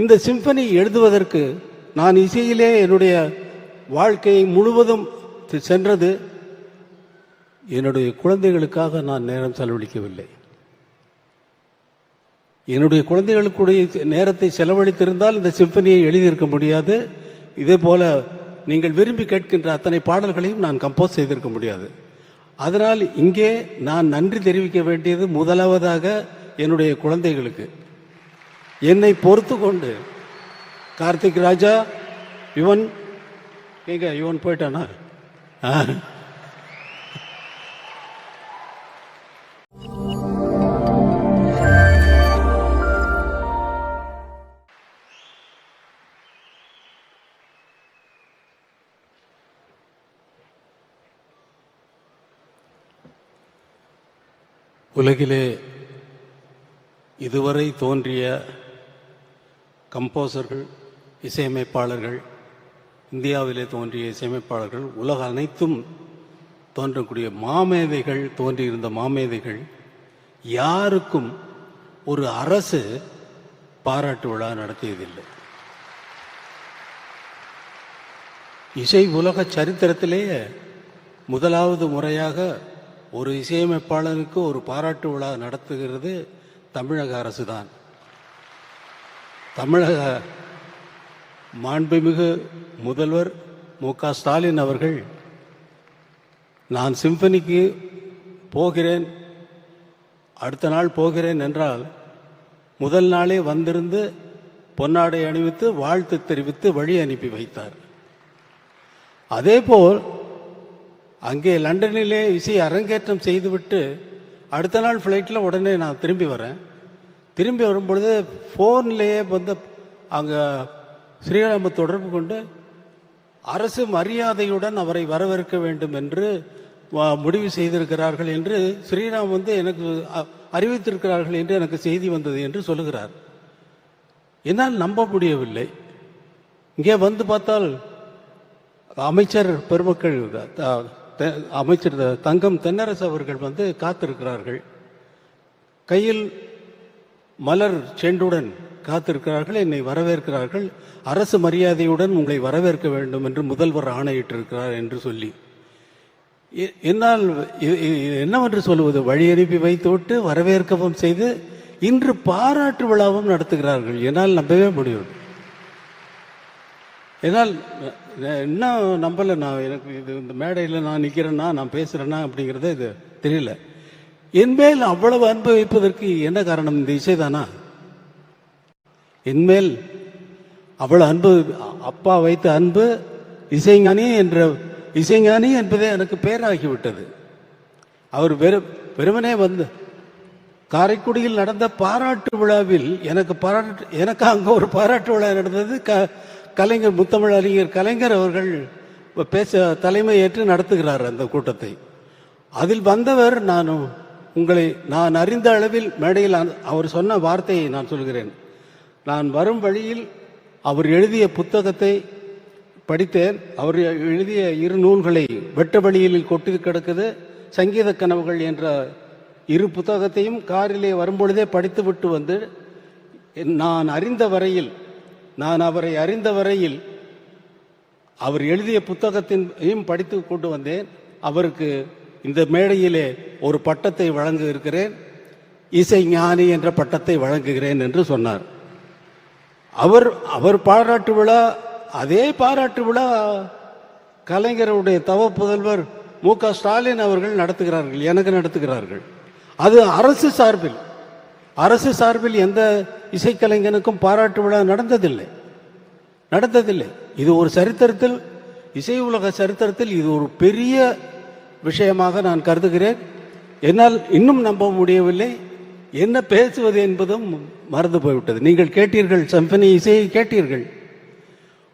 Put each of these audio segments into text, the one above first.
இந்த சிம்பனி எழுதுவதற்கு நான் இசையிலே என்னுடைய வாழ்க்கையை முழுவதும் சென்றது. என்னுடைய குழந்தைகளுக்காக நான் நேரம் செலவழிக்கவில்லை. என்னுடைய குழந்தைகளுக்குடைய நேரத்தை செலவழித்திருந்தால் இந்த சிம்பனியை எழுதியிருக்க முடியாது. இதே போல நீங்கள் விரும்பி கேட்கின்ற அத்தனை பாடல்களையும் நான் கம்போஸ் செய்திருக்க முடியாது. அதனால் இங்கே நான் நன்றி தெரிவிக்க வேண்டியது முதலாவதாக என்னுடைய குழந்தைகளுக்கு. என்னை பொறுத்து கொண்டு கார்த்திக் ராஜா யுவன் எங்க யுவன் போயிட்டானா? உலகிலே இதுவரை தோன்றிய கம்போசர்கள் இசையமைப்பாளர்கள் இந்தியாவிலே தோன்றிய இசையமைப்பாளர்கள் உலக அனைத்தும் தோன்றக்கூடிய மாமேதைகள் தோன்றியிருந்த மாமேதைகள் யாருக்கும் ஒரு அரசு பாராட்டு விழா நடத்தியதில்லை. இசை உலக சரித்திரத்திலேயே முதலாவது முறையாக ஒரு இசையமைப்பாளனுக்கு ஒரு பாராட்டு விழா நடத்துகிறது தமிழக அரசு தான் தமிழக மாண்புமிகு முதல்வர் மு க ஸ்டாலின் அவர்கள் நான் சிம்பனிக்கு போகிறேன் அடுத்த நாள் போகிறேன் என்றால் முதல் நாளே வந்திருந்து பொன்னாடை அணிவித்து வாழ்த்து தெரிவித்து வழி அனுப்பி வைத்தார். அதேபோல் அங்கே லண்டனிலே இசை அரங்கேற்றம் செய்துவிட்டு அடுத்த நாள் ஃப்ளைட்டில் உடனே நான் திரும்பி வரேன். திரும்பி வரும்பொழுது ஃபோன்லேயே வந்து அங்கே ஸ்ரீராம தொடர்பு கொண்டு அரசு மரியாதையுடன் அவரை வரவேற்க வேண்டும் என்று முடிவு செய்திருக்கிறார்கள் என்று ஸ்ரீராம் வந்து எனக்கு அறிவித்திருக்கிறார்கள் என்று எனக்கு செய்தி வந்தது என்று சொல்லுகிறார். என்னால் நம்ப முடியவில்லை. இங்கே வந்து பார்த்தால் அமைச்சர் பெருமக்கள் அமைச்சர் த- தங்கம் தென்னரசு அவர்கள் வந்து காத்திருக்கிறார்கள். கையில் மலர் செண்டுடன் காத்திருக்கிறார்கள் என்னை வரவேற்கிறார்கள். அரசு மரியாதையுடன் உங்களை வரவேற்க வேண்டும் என்று முதல்வர் ஆணையிட்டிருக்கிறார் என்று சொல்லி. எ- என்னால் என்னவென்று சொல்லுவது வழி அனுப்பி வைத்துவிட்டு வரவேற்கவும் செய்து இன்று பாராட்டு விழாவும் நடத்துகிறார்கள். என்னால் நம்பவே முடியும். என்னால் என்ன இன்னும் நம்பலை நான்? எனக்கு இது இந்த மேடையில் நான் நிற்கிறேன்னா நான் பேசுகிறேன்னா அப்படிங்கிறத இது தெரியல. என்மேல் அவ்வளவு அன்பு வைப்பதற்கு என்ன காரணம்? இந்த இசைதானா? என்மேல் அவ்வளவு அன்பு அப்பா வைத்த அன்பு இசைஞானி என்ற இசைஞானி என்பதே எனக்கு பேராகிவிட்டது. அவர் வெறும் வெறுமனே வந்து காரைக்குடியில் நடந்த பாராட்டு விழாவில் எனக்கு பாராட்டு எனக்கு அங்கே ஒரு பாராட்டு விழா நடந்தது. க கலைஞர் முத்தமிழ் அறிஞர் கலைஞர் அவர்கள் பேச தலைமை ஏற்று நடத்துகிறார் அந்த கூட்டத்தை. அதில் வந்தவர் நான் உங்களை நான் அறிந்த அளவில் மேடையில் அவர் சொன்ன வார்த்தையை நான் சொல்கிறேன். நான் வரும் வழியில் அவர் எழுதிய புத்தகத்தை படித்தேன். அவர் எழுதிய இரு நூல்களை வெட்ட வழியில் கொட்டி கிடக்குது. சங்கீத கனவுகள் என்ற இரு புத்தகத்தையும் காரிலே வரும்பொழுதே படித்துவிட்டு வந்து நான் அறிந்த வரையில் நான் அவரை அறிந்த வரையில் அவர் எழுதிய புத்தகத்தின் படித்து கொண்டு வந்தேன். அவருக்கு இந்த மேடையிலே ஒரு பட்டத்தை வழங்க இருக்கிறேன் இசை ஞானி என்ற பட்டத்தை வழங்குகிறேன் என்று சொன்னார். அவர் அவர் பாராட்டு விழா அதே பாராட்டு விழா கலைஞருடைய தவ புதல்வர் மு க ஸ்டாலின் அவர்கள் நடத்துகிறார்கள் எனக்கு நடத்துகிறார்கள். அது அரசு சார்பில் அரசு சார்பில் எந்த இசைக்கலைஞனுக்கும் பாராட்டு விழா நடந்ததில்லை. நடந்ததில்லை. இது ஒரு சரித்திரத்தில் இசை உலக சரித்திரத்தில் இது ஒரு பெரிய விஷயமாக நான் கருதுகிறேன். என்னால் இன்னும் நம்ப முடியவில்லை. என்ன பேசுவது என்பதும் மறந்து போய்விட்டது. நீங்கள் கேட்டீர்கள் சம்பனி இசையை கேட்டீர்கள்.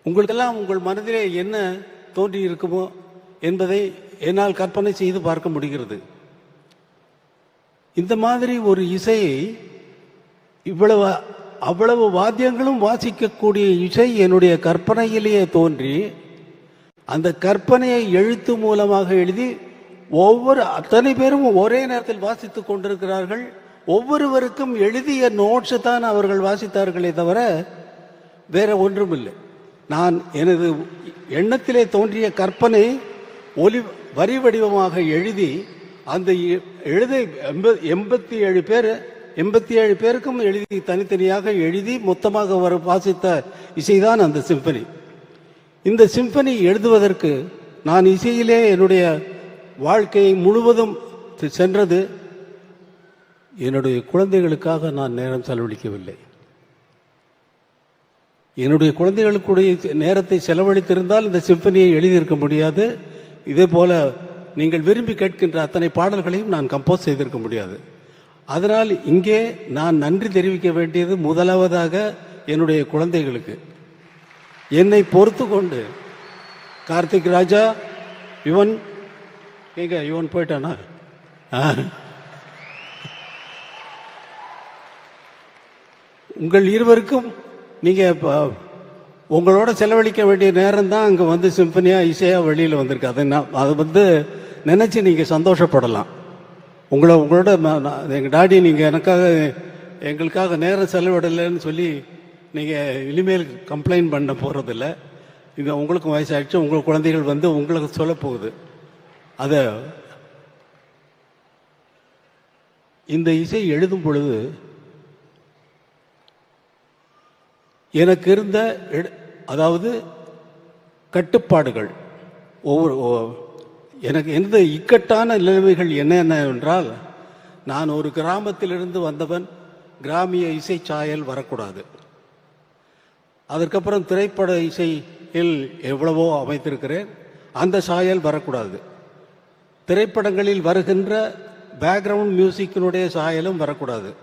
உங்களுக்கெல்லாம் உங்கள் மனதிலே என்ன தோன்றி இருக்குமோ என்பதை என்னால் கற்பனை செய்து பார்க்க முடிகிறது. இந்த மாதிரி ஒரு இசையை இவ்வளவு அவ்வளவு வாத்தியங்களும் வாசிக்கக்கூடிய இசை என்னுடைய கற்பனையிலேயே தோன்றி அந்த கற்பனையை எழுத்து மூலமாக எழுதி ஒவ்வொரு அத்தனை பேரும் ஒரே நேரத்தில் வாசித்துக் கொண்டிருக்கிறார்கள். ஒவ்வொருவருக்கும் எழுதிய நோட்ஸ் தான் அவர்கள் வாசித்தார்களே தவிர வேற ஒன்றும் இல்லை நான் எனது எண்ணத்திலே தோன்றிய கற்பனை ஒலி வரி வடிவமாக எழுதி அந்த எ- எழுத எண்ப- எண்பத்தி ஏழு பேர் எண்பத்தி ஏழு பேருக்கும் எழுதி தனித்தனியாக எழுதி மொத்தமாக வர வாசித்த இசைதான் அந்த சிம்பனி. இந்த சிம்பனி எழுதுவதற்கு நான் இசையிலே என்னுடைய வாழ்க்கையை முழுவதும் சென்றது. என்னுடைய குழந்தைகளுக்காக நான் நேரம் செலவழிக்கவில்லை. என்னுடைய குழந்தைகளுக்குடைய நேரத்தை செலவழித்திருந்தால் இந்த சிம்பனியை எழுதியிருக்க முடியாது. இதே போல நீங்கள் விரும்பி கேட்கின்ற அத்தனை பாடல்களையும் நான் கம்போஸ் செய்திருக்க முடியாது. அதனால் இங்கே நான் நன்றி தெரிவிக்க வேண்டியது முதலாவதாக என்னுடைய குழந்தைகளுக்கு. என்னை பொறுத்து கொண்டு கார்த்திக் ராஜா யுவன் எங்க இவன் போயிட்டானா? ஆ. உங்கள் இருவருக்கும் நீங்க உங்களோட செலவழிக்க வேண்டிய நேரம் தான் அங்க வந்து சிம்பனியா இசையா வெளியில வந்திருக்கு. அதை நான் அதை வந்து நினைச்சு நீங்க சந்தோஷப்படலாம். உங்களை உங்களோட எங்கள் எங்க டாடி நீங்க எனக்காக எங்களுக்காக நேரம் செலவிடலைன்னு சொல்லி நீங்க இனிமேல் கம்ப்ளைண்ட் பண்ண போகிறதில்ல இங்க உங்களுக்கும் வயசாயிடுச்சு உங்கள் குழந்தைகள் வந்து உங்களுக்கு சொல்ல போகுது. அதை இந்த இசை எழுதும் பொழுது எனக்கு இருந்த எடு- அதாவது கட்டுப்பாடுகள் ஒவ்வொரு எனக்கு எந்த இக்கட்டான நிலைமைகள் என்னென்ன என்றால் நான் ஒரு கிராமத்திலிருந்து வந்தவன் கிராமிய இசை சாயல் வரக்கூடாது. அதற்கப்புறம் திரைப்பட இசையில் எவ்வளவோ அமைத்திருக்கிறேன் அந்த சாயல் வரக்கூடாது. திரைப்படங்களில் வருகின்ற பேக்ரவுண்ட் மியூசிக்கினுடைய சாயலும் வரக்கூடாது.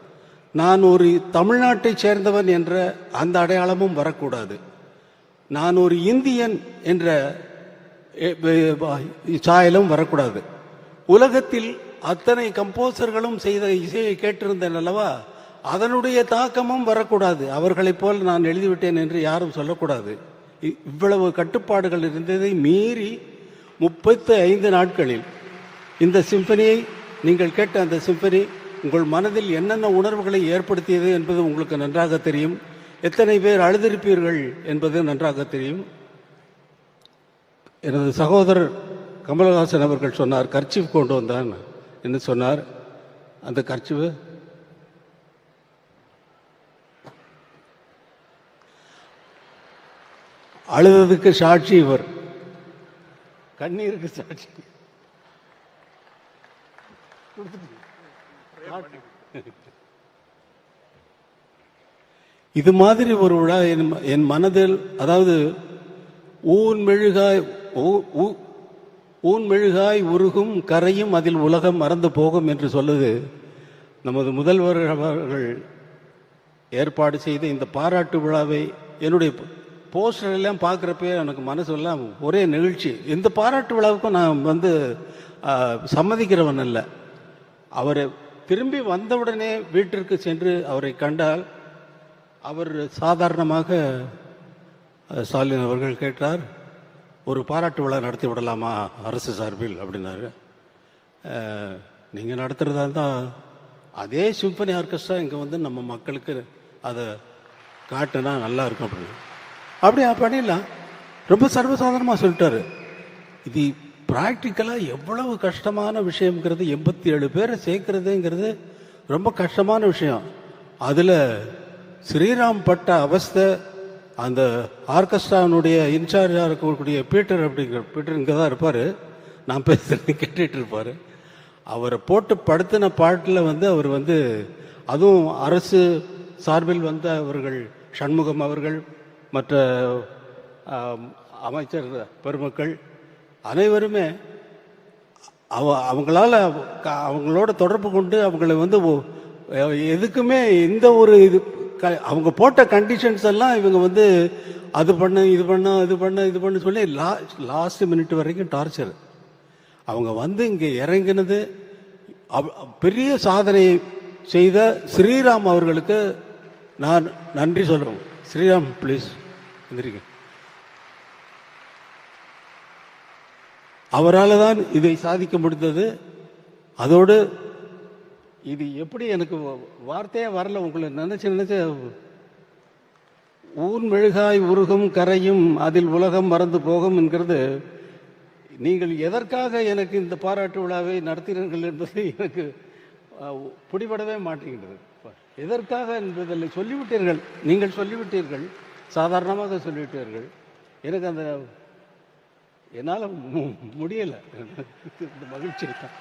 நான் ஒரு தமிழ்நாட்டைச் சேர்ந்தவன் என்ற அந்த அடையாளமும் வரக்கூடாது. நான் ஒரு இந்தியன் என்ற சாயலும் வரக்கூடாது. உலகத்தில் அத்தனை கம்போசர்களும் செய்த இசையை கேட்டிருந்தேன் அல்லவா? அதனுடைய தாக்கமும் வரக்கூடாது. அவர்களைப் போல் நான் எழுதிவிட்டேன் என்று யாரும் சொல்லக்கூடாது. இ- இவ்வளவு கட்டுப்பாடுகள் இருந்ததை மீறி முப்பத்து ஐந்து நாட்களில் இந்த சிம்பனியை நீங்கள் கேட்ட அந்த சிம்பனி உங்கள் மனதில் என்னென்ன உணர்வுகளை ஏற்படுத்தியது என்பது உங்களுக்கு நன்றாக தெரியும். எத்தனை பேர் அழுதிருப்பீர்கள் என்பது நன்றாக தெரியும். எனது சகோதரர் கமலஹாசன் அவர்கள் சொன்னார் கர்ச்சீஃப் கொண்டு வந்தான் என்று சொன்னார். அந்த கர்ச்சிவு? அழுததுக்கு சாட்சி இவர். கண்ணீருக்கு சாட்சி. இது மாதிரி ஒரு விழா என் ம- என் மனதில் அதாவது ஊன் மெழுகாய் ஊ- ஊன் மெழுகாய் உருகும் கரையும் அதில் உலகம் மறந்து போகும் என்று சொல்லுது நமது முதல்வர் அவர்கள் ஏற்பாடு செய்த இந்த பாராட்டு விழாவை என்னுடைய போஸ்டர் எல்லாம் பார்க்குறப்பே எனக்கு மனசெல்லாம் ஒரே நிகழ்ச்சி. இந்த பாராட்டு விழாவுக்கும் நான் வந்து சம்மதிக்கிறவன் இல்லை அவர் திரும்பி வந்தவுடனே வீட்டிற்கு சென்று அவரை கண்டால் அவர் சாதாரணமாக ஸ்டாலின் அவர்கள் கேட்டார் ஒரு பாராட்டு விழா நடத்தி விடலாமா அரசு சார்பில்? அப்படின்னாரு. நீங்கள் நடத்துகிறதா இருந்தால் அதே சிம்பனி ஆர்கெஸ்ட்ரா இங்கே வந்து நம்ம மக்களுக்கு அதை காட்டினா நல்லா இருக்கும் அப்படின்னு. அப்படி பண்ணிடலாம். ரொம்ப சர்வசாதாரணமாக சொல்லிட்டாரு. இது ப்ராக்டிக்கலாக எவ்வளவு கஷ்டமான விஷயங்கிறது எண்பத்தி ஏழு பேரை சேர்க்கறதுங்கிறது ரொம்ப கஷ்டமான விஷயம். அதில் ஸ்ரீராம் பட்ட அவஸ்தை அந்த ஆர்கெஸ்ட்ரானுடைய இன்சார்ஜாக இருக்கக்கூடிய பீட்டர் அப்படிங்கிற பீட்டர் இங்கே தான் இருப்பார். நான் பேசுகிறேன் கேட்டுட்டு இருப்பார் அவரை போட்டு படுத்தின பாட்டில் வந்து அவர் வந்து அதுவும் அரசு சார்பில் வந்த அவர்கள் சண்முகம் அவர்கள் மற்ற அமைச்சர் பெருமக்கள் அனைவருமே அவ அவங்களால க- அவங்களோட தொடர்பு கொண்டு அவங்கள வந்து எதுக்குமே எந்த ஒரு இது க- அவங்க போட்ட கண்டிஷன்ஸ் எல்லாம் இவங்க வந்து அது பண்ண இது பண்ண இது பண்ண இது பண்ண சொல்லி லா லாஸ்ட் மினிட் வரைக்கும் டார்ச்சர் அவங்க வந்து இங்கே இறங்கினது பெரிய சாதனை செய்த ஸ்ரீராம் அவர்களுக்கு நான் நன்றி சொல்கிறோம் ஸ்ரீராம் ப்ளீஸ் எந்திரிங்க. அவரால் தான் இதை சாதிக்க முடிந்தது. அதோடு இது எப்படி எனக்கு வ- வார்த்தையே வரல உங்களை நினச்சி நினச்ச ஊர் மெழுகாய் உருகும் கரையும் அதில் உலகம் மறந்து போகும் என்கிறது. நீங்கள் எதற்காக எனக்கு இந்த பாராட்டு விழாவை நடத்தினீர்கள் என்பது எனக்கு பிடிபடவே மாட்டேங்கிறது எதற்காக என்பதில் சொல்லிவிட்டீர்கள் நீங்கள் சொல்லிவிட்டீர்கள் சாதாரணமாக சொல்லிவிட்டீர்கள். எனக்கு அந்த என்னால் முடியலை. இந்த மகிழ்ச்சி தான்